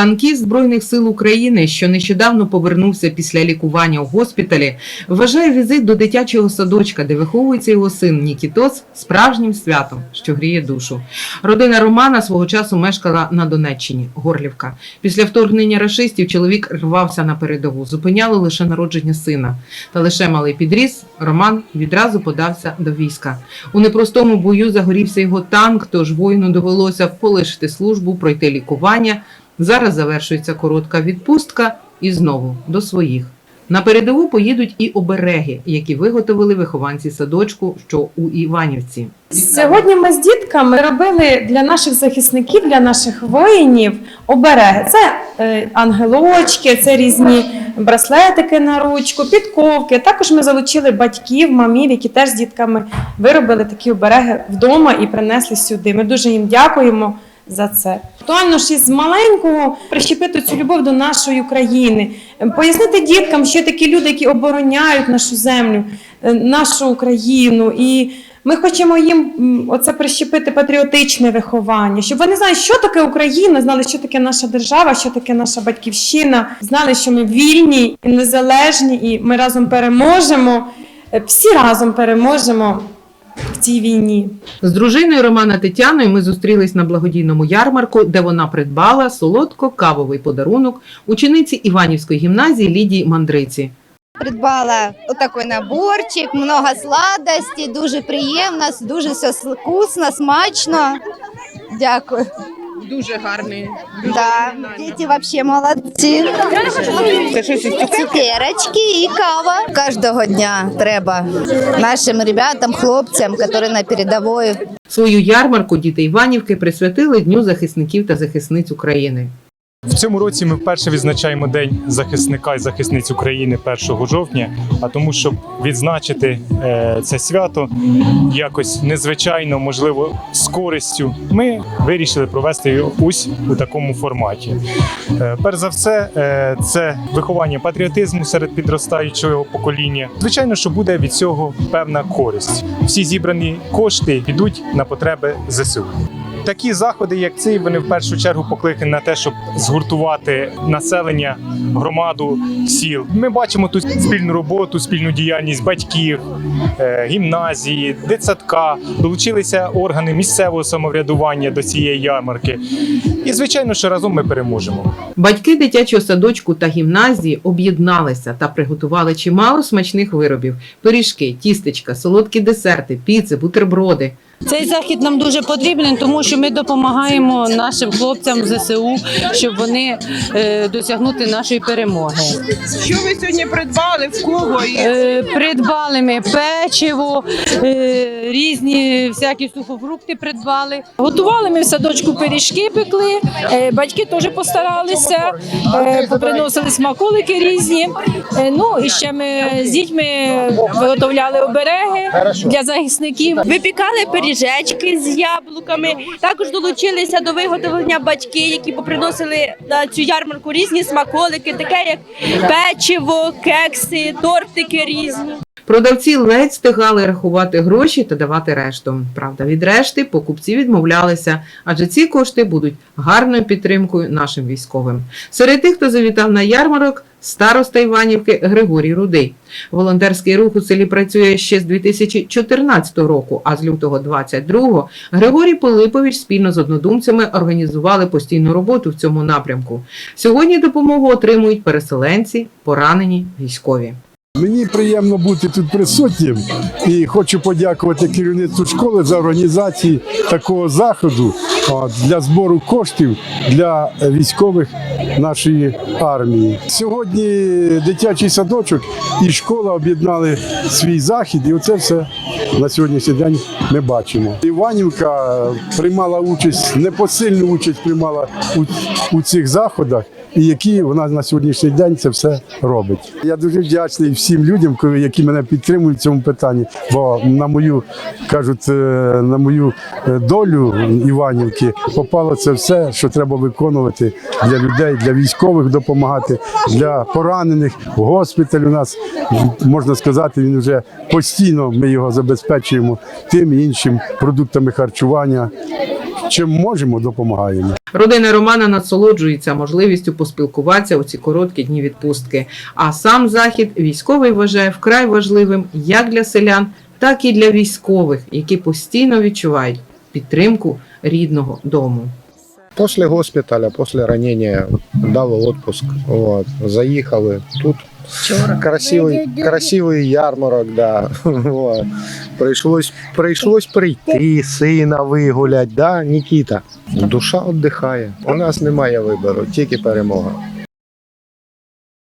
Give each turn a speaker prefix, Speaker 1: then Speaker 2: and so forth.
Speaker 1: Танкіст Збройних сил України, що нещодавно повернувся після лікування у госпіталі, вважає візит до дитячого садочка, де виховується його син Нікітос, справжнім святом, що гріє душу. Родина Романа свого часу мешкала на Донеччині, Горлівка. Після вторгнення рашистів чоловік рвався на передову, зупиняло лише народження сина. Та лише малий підріс, Роман відразу подався до війська. У непростому бою загорівся його танк, тож воїну довелося полишити службу, пройти лікування. Зараз завершується коротка відпустка і знову до своїх. На передову поїдуть і обереги, які виготовили вихованці садочку, що у Іванівці.
Speaker 2: Сьогодні ми з дітками робили для наших захисників, для наших воїнів обереги. Це е, ангелочки, це різні браслетики на ручку, підковки. Також ми залучили батьків, мамів, які теж з дітками виробили такі обереги вдома і принесли сюди. Ми дуже їм дякуємо. За це. Актуально ж із маленького прищепити цю любов до нашої України, пояснити діткам, що такі люди, які обороняють нашу землю, е, нашу Україну, і ми хочемо їм оце прищепити патріотичне виховання, щоб вони знали, що таке Україна, знали, що таке наша держава, що таке наша батьківщина, знали, що ми вільні і незалежні, і ми разом переможемо. Е, Всі разом переможемо в цій війні.
Speaker 1: З дружиною Романа Тетяною ми зустрілись на благодійному ярмарку, де вона придбала солодко-кавовий подарунок учениці Іванівської гімназії Лідії Мандриці.
Speaker 3: Придбала отакий наборчик, много сладості, дуже приємно, дуже все вкусно, смачно. Дякую.
Speaker 1: Дуже гарний.
Speaker 3: Да, діти вообще молодці. Цукерочки і кава. Кожного дня треба нашим ребятам, хлопцям, які на передовій.
Speaker 1: Свою ярмарку діти Іванівки присвятили Дню захисників та захисниць України.
Speaker 4: В цьому році ми вперше відзначаємо День захисника і захисниць України 1 жовтня. А тому, щоб відзначити е, це свято якось незвичайно, можливо, з користю, ми вирішили провести його ось у такому форматі. Е, перш за все, е, це виховання патріотизму серед підростаючого покоління. Звичайно, що буде від цього певна користь. Всі зібрані кошти йдуть на потреби ЗСУ. Такі заходи, як цей, вони в першу чергу покликані на те, щоб згуртувати населення, громаду сіл. Ми бачимо тут спільну роботу, спільну діяльність батьків, е, гімназії, дитсадка. Долучилися органи місцевого самоврядування до цієї ярмарки. І звичайно, що разом ми переможемо.
Speaker 1: Батьки дитячого садочку та гімназії об'єдналися та приготували чимало смачних виробів: пиріжки, тістечка, солодкі десерти, піци, бутерброди.
Speaker 5: Цей захід нам дуже потрібен, тому що ми допомагаємо нашим хлопцям ЗСУ, щоб вони е, досягнути нашої перемоги.
Speaker 6: Що ви сьогодні придбали? В кого?
Speaker 5: Е, придбали ми печиво, е, різні всякі сухофрукти придбали.
Speaker 7: Готували ми в садочку пиріжки, пекли. е, Батьки теж постаралися, е, поприносили смаколики різні. Е, Ну і ще ми з дітьми виготовляли обереги для захисників.
Speaker 8: Випікали пиріжечки з яблуками. Також долучилися до виготовлення батьки, які поприносили на цю ярмарку різні смаколики, таке як печиво, кекси, тортики різні.
Speaker 1: Продавці ледь встигали рахувати гроші та давати решту. Правда, від решти покупці відмовлялися, адже ці кошти будуть гарною підтримкою нашим військовим. Серед тих, хто завітав на ярмарок, староста Іванівки Григорій Рудий. Волонтерський рух у селі працює ще з 2014 року, а з лютого 22-го Григорій Пилипович спільно з однодумцями організували постійну роботу в цьому напрямку. Сьогодні допомогу отримують переселенці, поранені військові.
Speaker 9: Мені приємно бути тут присутнім і хочу подякувати керівництву школи за організацію такого заходу для збору коштів для військових нашої армії. Сьогодні дитячий садочок і школа об'єднали свій захід, і оце все на сьогоднішній день ми бачимо. Іванівка приймала участь, непосильну участь приймала у, у цих заходах, і які вона на сьогоднішній день це все робить. Я дуже вдячний всім людям, які мене підтримують в цьому питанні. Бо на мою кажуть, е, на мою е, долю Іванівки попало це все, що треба виконувати для людей, для військових допомагати, для поранених. Госпіталь у нас можна сказати, він вже постійно ми його забезпечуємо тим і іншим продуктами харчування. Чим можемо, допомагаємо.
Speaker 1: Родина Романа насолоджується можливістю поспілкуватися у ці короткі дні відпустки. А сам захід військовий вважає вкрай важливим як для селян, так і для військових, які постійно відчувають підтримку рідного дому.
Speaker 10: После госпиталя, после ранения дали отпуск. Вот, заїхали. Тут красивий, красивый ярмарок, да. Вот. Пришлось, пришлось прийти, сина вигулять, да, Нікіта. Душа віддихає. У нас немає вибору, тільки перемога.